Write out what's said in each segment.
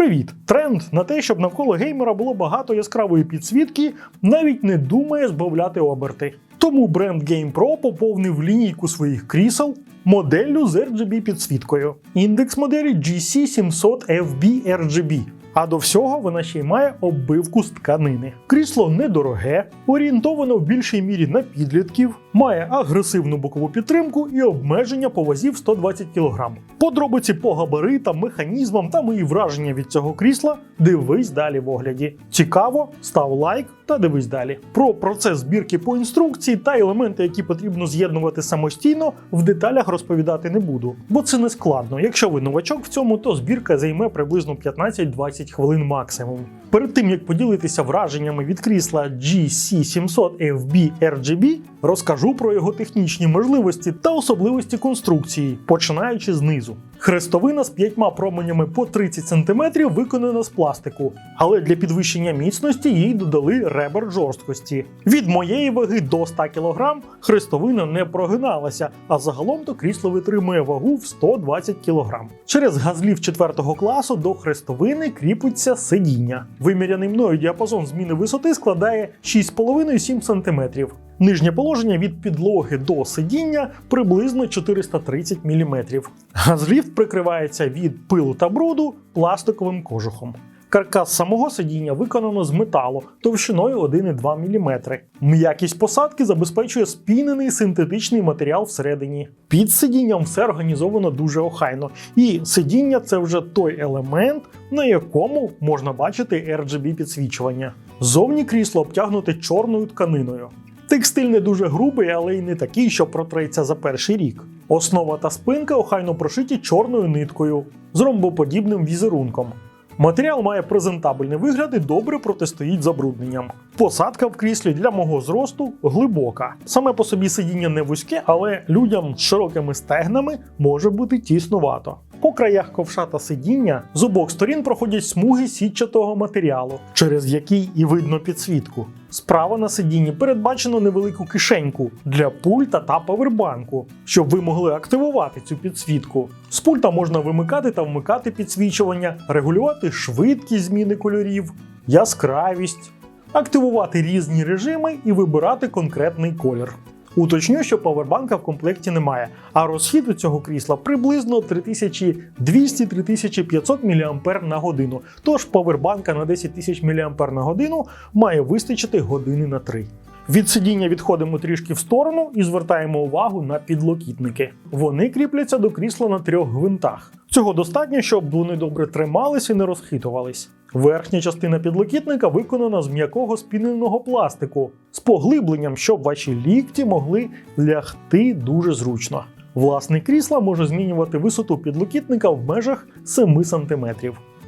Привіт! Тренд на те, щоб навколо геймера було багато яскравої підсвітки, навіть не думає збавляти оберти. Тому бренд GamePro поповнив лінійку своїх крісел моделлю з RGB підсвіткою. Індекс моделі GC700FB RGB. А до всього вона ще й має оббивку з тканини. Крісло недороге, орієнтовано в більшій мірі на підлітків, має агресивну бокову підтримку і обмеження по вазі в 120 кг. Подробиці по габаритам, механізмам та мої враження від цього крісла дивись далі в огляді. Цікаво, став лайк та дивись далі. Про процес збірки по інструкції та елементи, які потрібно з'єднувати самостійно, в деталях розповідати не буду, бо це не складно. Якщо ви новачок в цьому, то збірка займе приблизно 15-20 хвилин максимум. Перед тим як поділитися враженнями від крісла GC700FB RGB, розкажу про його технічні можливості та особливості конструкції, починаючи знизу. Хрестовина з п'ятьма променями по 30 см виконана з пластику, але для підвищення міцності їй додали ребер жорсткості. Від моєї ваги до 100 кг хрестовина не прогиналася, а загалом то крісло витримує вагу в 120 кг. Через газлів 4 класу до хрестовини кріпиться сидіння. Виміряний мною діапазон зміни висоти складає 6,5-7 см. Нижнє положення від підлоги до сидіння приблизно 430 мм. Газліфт прикривається від пилу та бруду пластиковим кожухом. Каркас самого сидіння виконано з металу товщиною 1,2 мм. М'якість посадки забезпечує спінений синтетичний матеріал всередині. Під сидінням все організовано дуже охайно, і сидіння це вже той елемент, на якому можна бачити RGB підсвічування. Зовні крісло обтягнуте чорною тканиною. Текстиль не дуже грубий, але й не такий, що протреться за перший рік. Основа та спинка охайно прошиті чорною ниткою з ромбоподібним візерунком. Матеріал має презентабельний вигляд і добре протистоїть забрудненням. Посадка в кріслі для мого зросту глибока. Саме по собі сидіння не вузьке, але людям з широкими стегнами може бути тіснувато. По краях ковша та сидіння з обох сторін проходять смуги сітчатого матеріалу, через який і видно підсвітку. Справа на сидінні передбачено невелику кишеньку для пульта та павербанку, щоб ви могли активувати цю підсвітку. З пульта можна вимикати та вмикати підсвічування, регулювати швидкість зміни кольорів, яскравість, активувати різні режими і вибирати конкретний колір. Уточню, що павербанка в комплекті немає, а розхід у цього крісла приблизно 3200-3500 мАh на годину. Тож павербанка на 10 тисяч мАh на годину має вистачити години на 3. Від сидіння відходимо трішки в сторону і звертаємо увагу на підлокітники. Вони кріпляться до крісла на трьох гвинтах. Цього достатньо, щоб вони добре тримались і не розхитувались. Верхня частина підлокітника виконана з м'якого спіненого пластику з поглибленням, щоб ваші лікті могли лягти дуже зручно. Власник крісла може змінювати висоту підлокітника в межах 7 см.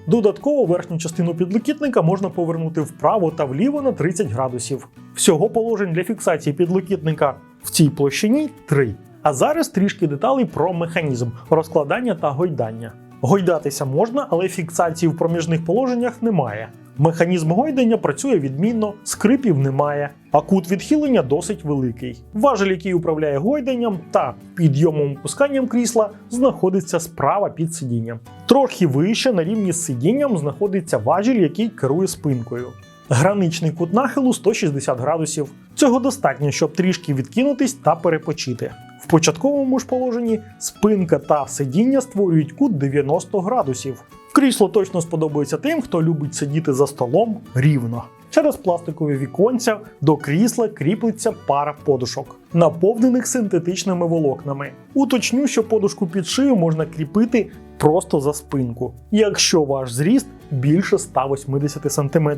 Додатково верхню частину підлокітника можна повернути вправо та вліво на 30 градусів. Всього положень для фіксації підлокітника в цій площині 3. А зараз трішки деталей про механізм розкладання та гойдання. Гойдатися можна, але фіксації в проміжних положеннях немає. Механізм гойдання працює відмінно, скрипів немає, а кут відхилення досить великий. Важель, який управляє гойданням та підйомом опусканням крісла, знаходиться справа під сидінням. Трохи вище на рівні з сидінням знаходиться важіль, який керує спинкою. Граничний кут нахилу 160 градусів. Цього достатньо, щоб трішки відкинутись та перепочити. В початковому ж положенні спинка та сидіння створюють кут 90 градусів. Крісло точно сподобається тим, хто любить сидіти за столом рівно. Через пластикові віконця до крісла кріплеться пара подушок, наповнених синтетичними волокнами. Уточню, що подушку під шию можна кріпити просто за спинку, якщо ваш зріст більше 180 см.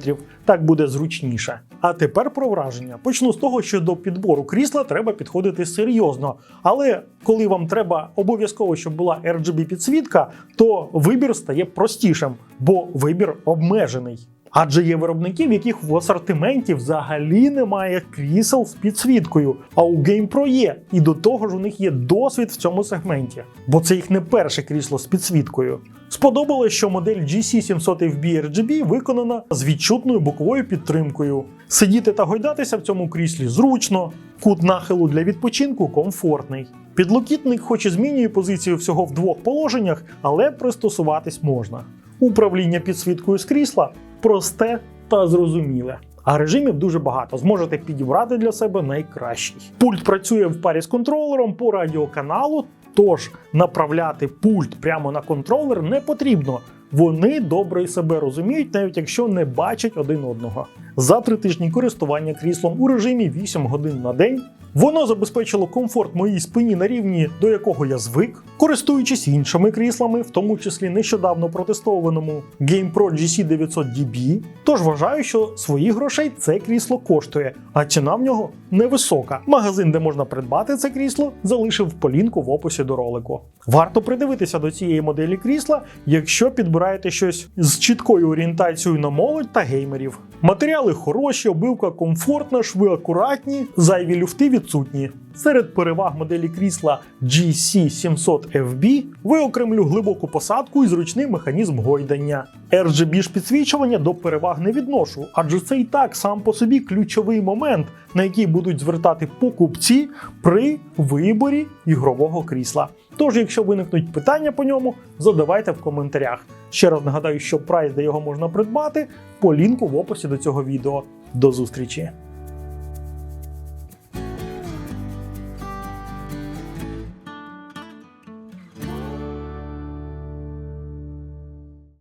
Так буде зручніше. А тепер про враження. Почну з того, що до підбору крісла треба підходити серйозно. Але коли вам треба обов'язково, щоб була RGB підсвітка, то вибір стає простішим, бо вибір обмежений. Адже є виробники, в яких в асортименті взагалі немає крісел з підсвіткою, а у GamePro є, і до того ж у них є досвід в цьому сегменті, бо це їх не перше крісло з підсвіткою. Сподобалось, що модель GC700FB RGB виконана з відчутною боковою підтримкою. Сидіти та гойдатися в цьому кріслі зручно, кут нахилу для відпочинку комфортний. Підлокітник хоч і змінює позицію всього в двох положеннях, але пристосуватись можна. Управління підсвіткою з крісла просте та зрозуміле. А режимів дуже багато. Зможете підібрати для себе найкращий. Пульт працює в парі з контролером по радіоканалу, тож направляти пульт прямо на контролер не потрібно. Вони добре себе розуміють, навіть якщо не бачать один одного. За три тижні користування кріслом у режимі 8 годин на день Воно забезпечило комфорт моїй спині на рівні, до якого я звик, користуючись іншими кріслами, в тому числі нещодавно протестованому GamePro GC 900DB. Тож вважаю, що своїх грошей це крісло коштує, а ціна в нього невисока. Магазин, де можна придбати це крісло, залишив полінку в описі до ролику. Варто придивитися до цієї моделі крісла, якщо підбираєте щось з чіткою орієнтацією на молодь та геймерів. Матеріали хороші, обивка комфортна, шви акуратні, зайві люфти відсутні. Серед переваг моделі крісла GC700FB виокремлю глибоку посадку і зручний механізм гойдання. RGB ж підсвічування до переваг не відношу, адже це і так сам по собі ключовий момент, на який будуть звертати покупці при виборі ігрового крісла. Тож, якщо виникнуть питання по ньому, задавайте в коментарях. Ще раз нагадаю, що прайс, де його можна придбати, по лінку в описі до цього відео. До зустрічі!